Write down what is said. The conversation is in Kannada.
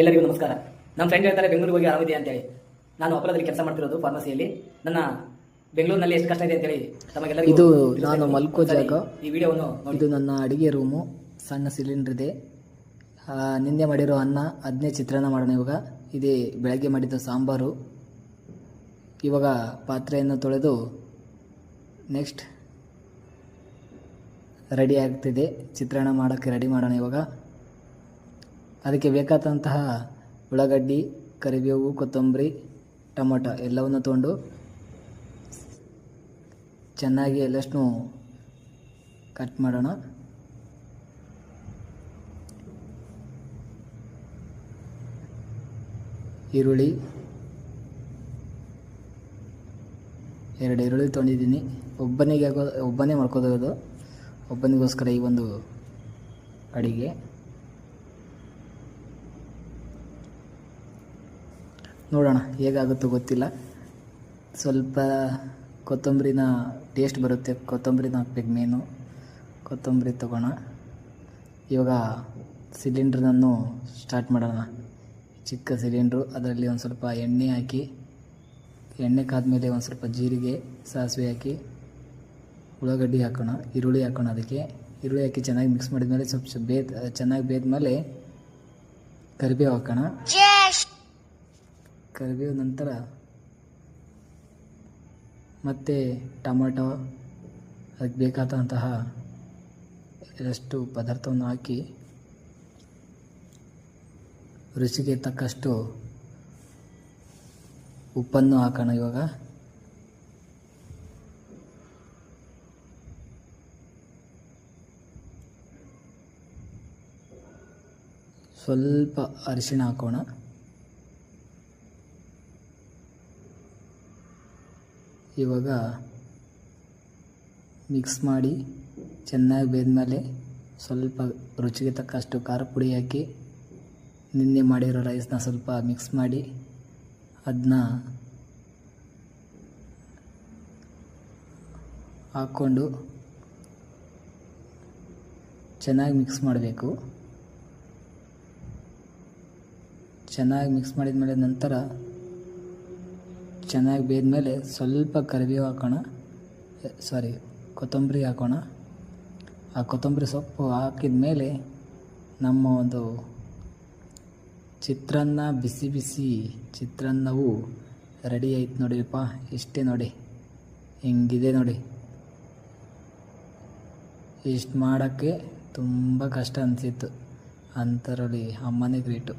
ಎಲ್ಲರಿಗೂ ನಮಸ್ಕಾರ. ನಮ್ಮ ಫ್ರೆಂಡ್ ಹೇಳ್ತಾರೆ ಬೆಂಗಳೂರಿಗೆ ಹೋಗಿ ಆರಾಮಿದೆ ಅಂತೇಳಿ. ನಾನು ಅಪಲದಲ್ಲಿ ಕೆಲಸ ಮಾಡ್ತಿರೋದು ಫಾರ್ಮಸಿಯಲ್ಲಿ ನನ್ನ ಬೆಂಗಳೂರಿನಲ್ಲಿ ಎಷ್ಟು ಕಷ್ಟ ಇದೆ ಅಂತೇಳಿ ತಮಗೆಲ್ಲರಿಗೂ ಇದು ನಾನು ಮಲ್ಕೋ ಜಾಗ. ಈ ವಿಡಿಯೋವನ್ನು ಇದು ನನ್ನ ಅಡುಗೆ ರೂಮು. ಸಣ್ಣ ಸಿಲಿಂಡರ್ ಇದೆ. ನಿನ್ನೆ ಮಾಡಿರೋ ಅನ್ನ ಅದನ್ನೇ ಚಿತ್ರಾನ್ನ ಮಾಡೋಣ ಇವಾಗ. ಇದೇ ಬೆಳಗ್ಗೆ ಮಾಡಿದ ಸಾಂಬಾರು. ಇವಾಗ ಪಾತ್ರೆಯನ್ನು ತೊಳೆದು ನೆಕ್ಸ್ಟ್ ರೆಡಿ ಆಗ್ತಿದೆ. ಚಿತ್ರಾನ್ನ ಮಾಡೋಕ್ಕೆ ರೆಡಿ ಮಾಡೋಣ ಇವಾಗ. ಅದಕ್ಕೆ ಬೇಕಾದಂತಹ ಉಳ್ಳಾಗಡ್ಡಿ, ಕರಿಬೇವು, ಕೊತ್ತಂಬರಿ, ಟೊಮೊಟೊ ಎಲ್ಲವನ್ನು ತೊಗೊಂಡು ಚೆನ್ನಾಗಿ ಎಲ್ಲಷ್ಟು ಕಟ್ ಮಾಡೋಣ. ಈರುಳ್ಳಿ, ಎರಡು ಈರುಳ್ಳಿ ತೊಗೊಂಡಿದ್ದೀನಿ. ಒಬ್ಬನಿಗೆ ಒಬ್ಬನೇ ಮಾಡ್ಕೋದು ಒಬ್ಬನಿಗೋಸ್ಕರ ಈ ಒಂದು ಅಡಿಗೆ. ನೋಡೋಣ, ಹೇಗಾಗುತ್ತೋ ಗೊತ್ತಿಲ್ಲ. ಸ್ವಲ್ಪ ಕೊತ್ತಂಬರಿನ ಟೇಸ್ಟ್ ಬರುತ್ತೆ. ಕೊತ್ತಂಬರಿನ ಹಾಕ್ಬೇಕು ಮೇನು ಕೊತ್ತಂಬರಿ ತಗೋಣ. ಇವಾಗ ಸಿಲಿಂಡ್ರನ್ನು ಸ್ಟಾರ್ಟ್ ಮಾಡೋಣ. ಚಿಕ್ಕ ಸಿಲಿಂಡ್ರು ಅದರಲ್ಲಿ ಒಂದು ಸ್ವಲ್ಪ ಎಣ್ಣೆ ಹಾಕಿ, ಎಣ್ಣೆ ಕಾದ್ಮೇಲೆ ಒಂದು ಸ್ವಲ್ಪ ಜೀರಿಗೆ, ಸಾಸಿವೆ ಹಾಕಿ, ಉಳ್ಳಾಗಡ್ಡಿ ಹಾಕೋಣ, ಈರುಳ್ಳಿ ಹಾಕೋಣ ಅದಕ್ಕೆ. ಈರುಳ್ಳಿ ಹಾಕಿ ಚೆನ್ನಾಗಿ ಮಿಕ್ಸ್ ಮಾಡಿದ್ಮೇಲೆ ಸ್ವಲ್ಪ ಬೇದ್, ಚೆನ್ನಾಗಿ ಬೇದ್ಮೇಲೆ ಕರಿಬೇವು ಹಾಕೋಣ. ಕರಿಬೇವು ನಂತರ ಮತ್ತು ಟಮಾಟೋ, ಅದಕ್ಕೆ ಬೇಕಾದಂತಹ ಪದಾರ್ಥವನ್ನು ಹಾಕಿ ರುಚಿಗೆ ತಕ್ಕಷ್ಟು ಉಪ್ಪನ್ನು ಹಾಕೋಣ ಇವಾಗ. ಸ್ವಲ್ಪ ಅರಿಶಿಣ ಹಾಕೋಣ. ಇವಾಗ ಮಿಕ್ಸ್ ಮಾಡಿ ಚೆನ್ನಾಗಿ ಬೇದ್ಮೇಲೆ ಸ್ವಲ್ಪ ರುಚಿಗೆ ತಕ್ಕಷ್ಟು ಖಾರ ಪುಡಿ ಹಾಕಿ ನಿನ್ನೆ ಮಾಡಿರೋ ರೈಸ್ನ ಸ್ವಲ್ಪ ಮಿಕ್ಸ್ ಮಾಡಿ ಅದನ್ನ ಹಾಕ್ಕೊಂಡು ಚೆನ್ನಾಗಿ ಮಿಕ್ಸ್ ಮಾಡಬೇಕು. ಚೆನ್ನಾಗಿ ಮಿಕ್ಸ್ ಮಾಡಿದ ಮೇಲೆ ನಂತರ ಚೆನ್ನಾಗಿ ಬೇದ್ಮೇಲೆ ಸ್ವಲ್ಪ ಕರಿಬೇವು ಹಾಕೋಣ. ಸಾರಿ ಕೊತ್ತಂಬರಿ ಹಾಕೋಣ. ಆ ಕೊತ್ತಂಬರಿ ಸೊಪ್ಪು ಹಾಕಿದ ಮೇಲೆ ನಮ್ಮ ಒಂದು ಚಿತ್ರಾನ್ನ, ಬಿಸಿ ಬಿಸಿ ಚಿತ್ರಾನ್ನವು ರೆಡಿ ಆಯ್ತು ನೋಡಿರಪ್ಪ ಇಷ್ಟೇ ನೋಡಿ. ಹಿಂಗಿದೆ ನೋಡಿ. ಇಷ್ಟು ಮಾಡೋಕ್ಕೆ ತುಂಬ ಕಷ್ಟ ಅನಿಸಿತ್ತು. ಅಂತರಲ್ಲಿ ಅಮ್ಮನೇ ಗ್ರೇಟು.